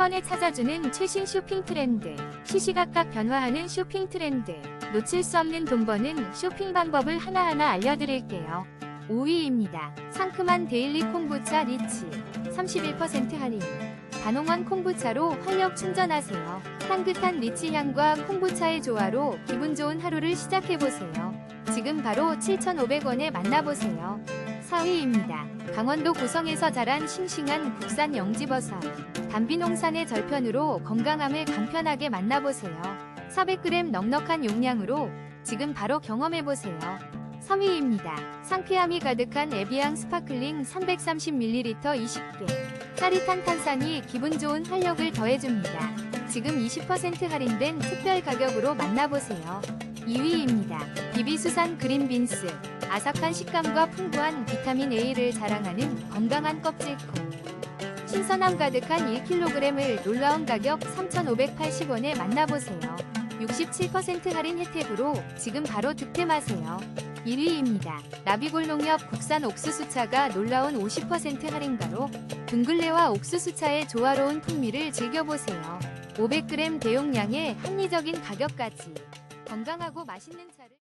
번에 찾아주는 최신 쇼핑 트렌드, 시시각각 변화하는 쇼핑 트렌드, 놓칠 수 없는 돈 버는 쇼핑 방법을 하나하나 알려드릴게요. 5위입니다. 상큼한 데일리 콤부차 리치, 31% 할인. 단홍원 콤부차로 활력 충전하세요. 향긋한 리치 향과 콤부차의 조화로 기분 좋은 하루를 시작해보세요. 지금 바로 7,500원에 만나보세요. 4위입니다. 강원도 고성에서 자란 싱싱한 국산 영지버섯. 담비농산의 절편으로 건강함을 간편하게 만나보세요. 400g 넉넉한 용량으로 지금 바로 경험해보세요. 3위입니다. 상쾌함이 가득한 에비앙 스파클링 330ml 20개. 짜릿한 탄산이 기분 좋은 활력을 더해줍니다. 지금 20% 할인된 특별 가격으로 만나보세요. 2위입니다. 비비수산 그린빈스. 아삭한 식감과 풍부한 비타민 A를 자랑하는 건강한 껍질콩. 신선함 가득한 1kg을 놀라운 가격 3,580원에 만나보세요. 67% 할인 혜택으로 지금 바로 득템하세요. 1위입니다. 나비골농협 국산 옥수수차가 놀라운 50% 할인가로 둥글레와 옥수수차의 조화로운 풍미를 즐겨보세요. 500g 대용량의 합리적인 가격까지 건강하고 맛있는 차를